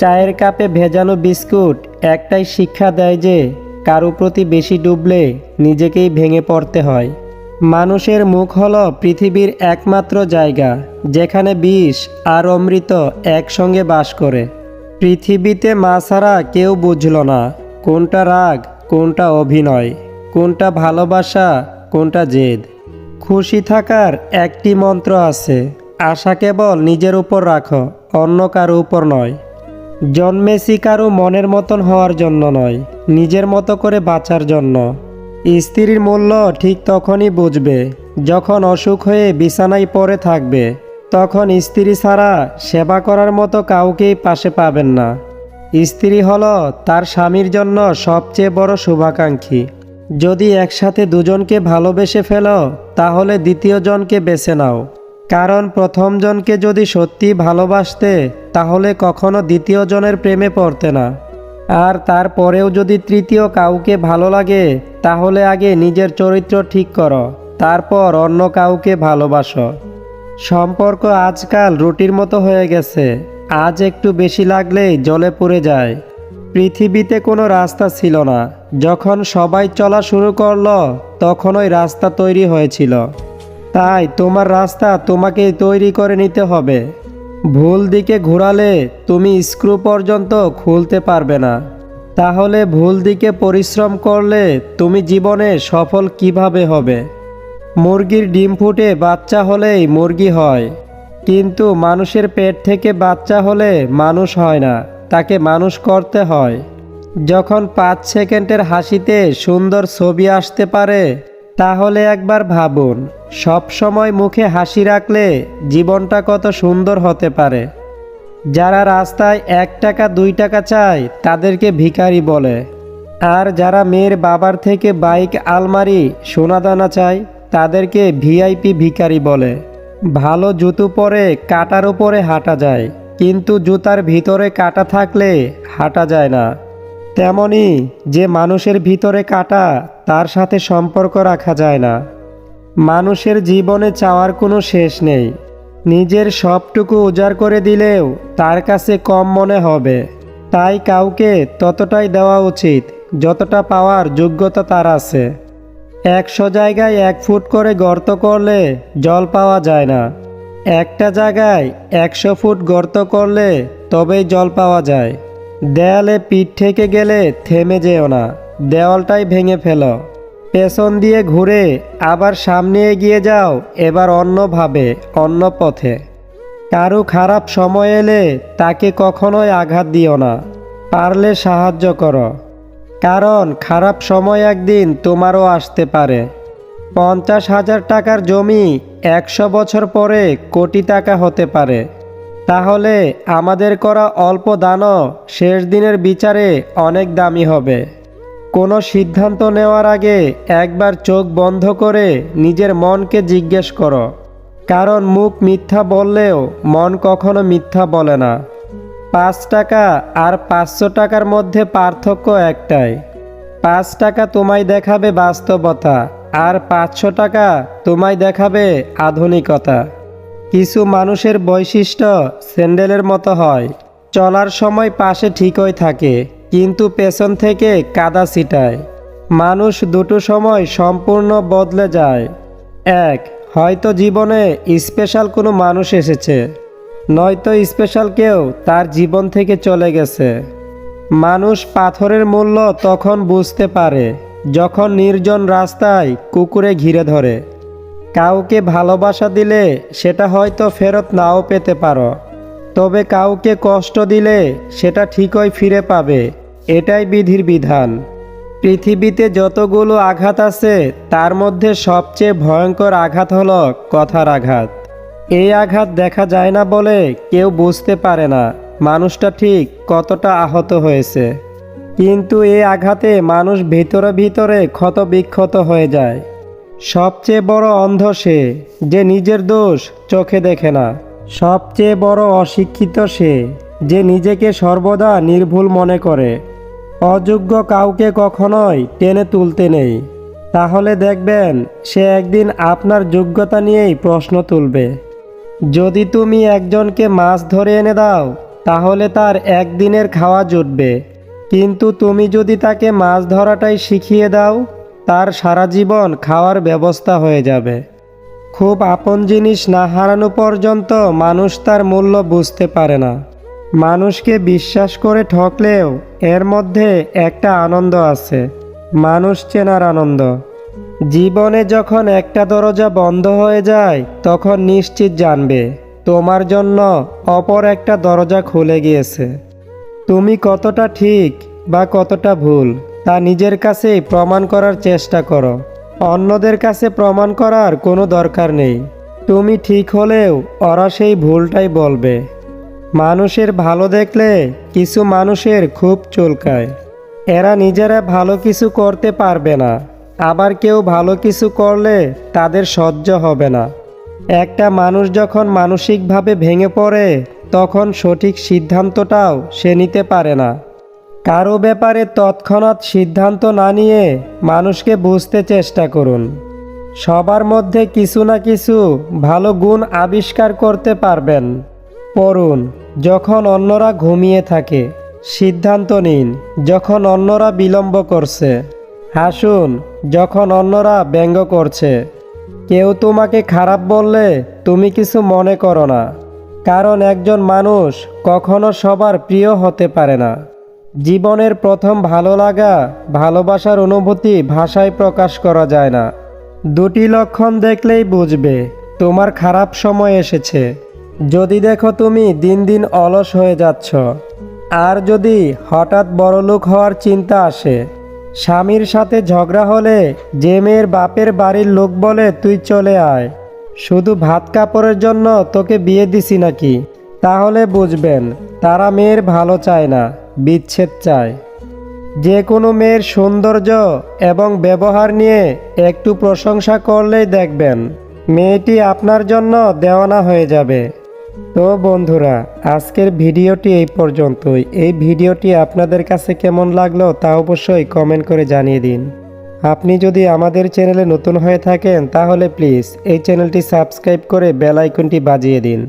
চায়ের কাপে ভেজানো বিস্কুট, একটাই শিক্ষা দেয় যে, কারও প্রতি বেশি ডুবলে নিজেকেই ভেঙে পড়তে হয়। মানুষের মুখ হল পৃথিবীর একমাত্র জায়গা, যেখানে বিষ আর অমৃত একসঙ্গে বাস করে। পৃথিবীতে মা ছাড়া কেউ বুঝল না, কোনটা রাগ, কোনটা অভিনয়, কোনটা ভালোবাসা, কোনটা জেদ। খুশি থাকার একটি মন্ত্র আছে, আশা কেবল নিজের উপর রাখো, অন্য কারও উপর নয়। জন্মেছি কারও মনের মতন হওয়ার জন্য নয়, নিজের মতো করে বাঁচার জন্য। স্ত্রীর মূল্য ঠিক তখনই বুঝবে, যখন অসুখ হয়ে বিছানায় পড়ে থাকবে, তখন স্ত্রী ছাড়া সেবা করার মতো কাউকেই পাশে পাবেন না। স্ত্রী হল তার স্বামীর জন্য সবচেয়ে বড় শুভাকাঙ্ক্ষী। যদি একসাথে দুজনকে ভালোবেসে ফেলো, তাহলে দ্বিতীয় জনকে বেছে নাও। কারণ প্রথম জনকে যদি সত্যি ভালোবাসতে, তাহলে কখনো দ্বিতীয় জনের প্রেমে পড়তে না। আর তারপরেও যদি তৃতীয় কাউকে ভালো লাগে, তাহলে আগে নিজের চরিত্র ঠিক করো, তারপর অন্য কাউকে ভালোবাসো। সম্পর্ক আজকাল রুটির মতো হয়ে গেছে, আজ একটু বেশি লাগলেই জলে পড়ে যায়। পৃথিবীতে কোনো রাস্তা ছিল না, যখন সবাই চলা শুরু করল তখন ওই রাস্তা তৈরি হয়েছিল। তাই তোমার রাস্তা তোমাকেই তৈরি করে নিতে হবে। ভুল দিকে ঘোরালে তুমি স্ক্রু পর্যন্ত খুলতে পারবে না। তাহলে ভুল দিকে পরিশ্রম করলে তুমি জীবনে সফল কীভাবে হবে? মুরগির ডিম ফুটে বাচ্চা হলেই মুরগি হয়। কিন্তু মানুষের পেট থেকে বাচ্চা হলে মানুষ হয় না, তাকে মানুষ করতে হয়। যখন পাঁচ সেকেন্ডের হাসিতে সুন্দর ছবি আসতে পারে তাহলে একবার ভাবুন, সব সময় মুখে হাসি রাখলে জীবনটা কত সুন্দর হতে পারে। যারা রাস্তায় এক টাকা, দুই টাকা চায়, তাদেরকে ভিখারি বলে। আর যারা মেয়ের বাবার থেকে বাইক, আলমারি, সোনাদানা চায়, তাদেরকে ভিআইপি ভিখারি বলে। ভালো জুতো পরে কাটার উপরে হাঁটা যায়, কিন্তু জুতার ভিতরে কাটা থাকলে হাঁটা যায় না। তেমনি যে মানুষের ভিতরে কাটা, তার সাথে সম্পর্ক রাখা যায় না। মানুষের জীবনে চাওয়ার কোনো শেষ নেই। নিজের সবটুকু উজাড় করে দিলেও তার কাছে কম মনে হবে। তাই কাউকে ততটাই দেওয়া উচিত, যতটা পাওয়ার যোগ্যতা তার আছে। একশো জায়গায় এক ফুট করে গর্ত করলে জল পাওয়া যায় না। একটা জায়গায় একশো ফুট গর্ত করলে তবেই জল পাওয়া যায়। দেয়ালে পিঠ থেকে গেলে থেমে যেও না, দেওয়ালটাই ভেঙে ফেলো। পেছন দিয়ে ঘুরে আবার সামনে এগিয়ে যাও, এবার অন্যভাবে, অন্য পথে। কারও খারাপ সময় এলে তাকে কখনোই আঘাত দিও না, পারলে সাহায্য করো। কারণ খারাপ সময় একদিন তোমারও আসতে পারে। পঞ্চাশ হাজার টাকার জমি একশো বছর পরে কোটি টাকা হতে পারে। তাহলে আমাদের করা অল্প দানও শেষ দিনের বিচারে অনেক দামি হবে। কোনো সিদ্ধান্ত নেওয়ার আগে একবার চোখ বন্ধ করে নিজের মনকে জিজ্ঞেস করো। কারণ মুখ মিথ্যা বললেও মন কখনো মিথ্যা বলে না। পাঁচ টাকা আর পাঁচশো টাকার মধ্যে পার্থক্য একটাই। পাঁচ টাকা তোমায় দেখাবে বাস্তবতা আর পাঁচশো টাকা তোমায় দেখাবে আধুনিকতা। কিছু মানুষের বৈশিষ্ট্য স্যান্ডেলের মতো হয়। চলার সময় পাশে ঠিকই থাকে, কিন্তু পেছন থেকে কাদা ছিটায়। মানুষ দুটো সময় সম্পূর্ণ বদলে যায়। এক, হয়তো জীবনে স্পেশাল কোনো মানুষ এসেছে। নয়তো স্পেশাল কেউ তার জীবন থেকে চলে গেছে। মানুষ পাথরের মূল্য তখন বুঝতে পারে, যখন নির্জন রাস্তায় কুকুরে ঘিরে ধরে। কাউকে ভালোবাসা দিলে সেটা হয়তো ফেরত নাও পেতে পারো। তবে কাউকে কষ্ট দিলে সেটা ঠিকই ফিরে পাবে। এটাই বিধির বিধান। পৃথিবীতে যতগুলো আঘাত আছে, তার মধ্যে সবচেয়ে ভয়ঙ্কর আঘাত হলো কথার আঘাত। এই আঘাত দেখা যায় না বলে কেউ বুঝতে পারে না, মানুষটা ঠিক কতটা আহত হয়েছে। কিন্তু এই আঘাতে মানুষ ভিতরে ভিতরে ক্ষত বিক্ষত হয়ে যায়। সবচেয়ে বড় অন্ধ সে যে নিজের দোষ চোখে দেখে না। সবচেয়ে বড় অশিক্ষিত সে যে নিজেকে সর্বদা নির্ভুল মনে করে। অযোগ্য কাউকে কখনোই টেনে তুলতে নেই। তাহলে দেখবেন সে একদিন আপনার যোগ্যতা নিয়েই প্রশ্ন তুলবে। যদি তুমি একজনকে মাছ ধরে এনে দাও, তাহলে তার একদিনের খাওয়া জুটবে। কিন্তু তুমি যদি তাকে মাছ ধরাটাই শিখিয়ে দাও তার সারা জীবন খাওয়ার ব্যবস্থা হয়ে যাবে। খুব আপন জিনিস না হারানো পর্যন্ত মানুষ তার মূল্য বুঝতে পারে না। মানুষকে বিশ্বাস করে ঠকলেও এর মধ্যে একটা আনন্দ আছে। মানুষ চেনার আনন্দ। জীবনে যখন একটা দরজা বন্ধ হয়ে যায়, তখন নিশ্চিত জানবে, তোমার জন্য অপর একটা দরজা খুলে গিয়েছে। তুমি কতটা ঠিক বা কতটা ভুল। তা নিজের কাছেই প্রমাণ করার চেষ্টা করো। অন্যদের কাছে প্রমাণ করার কোনো দরকার নেই। তুমি ঠিক হলেও ওরা সেই ভুলটাই বলবে। মানুষের ভালো দেখলে কিছু মানুষের খুব চুলকায়। এরা নিজেরা ভালো কিছু করতে পারবে না। আবার কেউ ভালো কিছু করলে তাদের সহ্য হবে না। একটা মানুষ যখন মানসিকভাবে ভেঙে পড়ে, তখন সঠিক সিদ্ধান্তটাও সে নিতে পারে না। কারও ব্যাপারে তৎক্ষণাৎ সিদ্ধান্ত না নিয়ে মানুষকে বুঝতে চেষ্টা করুন। সবার মধ্যে কিছু না কিছু ভালো গুণ আবিষ্কার করতে পারবেন। পড়ুন, যখন অন্যরা ঘুমিয়ে থাকে। সিদ্ধান্ত নিন, যখন অন্যরা বিলম্ব করছে। হাসুন, যখন অন্যরা ব্যঙ্গ করছে। কেউ তোমাকে খারাপ বললে তুমি কিছু মনে করো না। কারণ একজন মানুষ কখনো সবার প্রিয় হতে পারে না। জীবনের প্রথম ভালো লাগা, ভালোবাসার অনুভূতি ভাষায় প্রকাশ করা যায় না। দুটি লক্ষণ দেখলেই বুঝবে, তোমার খারাপ সময় এসেছে। যদি দেখো তুমি দিন দিন অলস হয়ে যাচ্ছ, আর যদি হঠাৎ বড়লোক হওয়ার চিন্তা আসে, স্বামীর সাথে ঝগড়া হলে যে মেয়ের বাপের বাড়ির লোক বলে তুই চলে আয়। শুধু ভাত কাপড়ের জন্য তোকে বিয়ে দিছি নাকি? তাহলে বুঝবেন, তারা মেয়ের ভালো চায় না। বিচ্ছেদ চায়। যে কোনো মেয়ের সৌন্দর্য এবং ব্যবহার নিয়ে একটু প্রশংসা করলেই দেখবেন, মেয়েটি আপনার জন্য দেওয়ানা হয়ে যাবে। তো বন্ধুরা, আজকের ভিডিওটি এই পর্যন্তই। এই ভিডিওটি আপনাদের কাছে কেমন লাগল তা অবশ্যই কমেন্ট করে জানিয়ে দিন। আপনি যদি আমাদের চ্যানেলে নতুন হয়ে থাকেন, তাহলে প্লিজ এই চ্যানেলটি সাবস্ক্রাইব করে বেল আইকনটি বাজিয়ে দিন।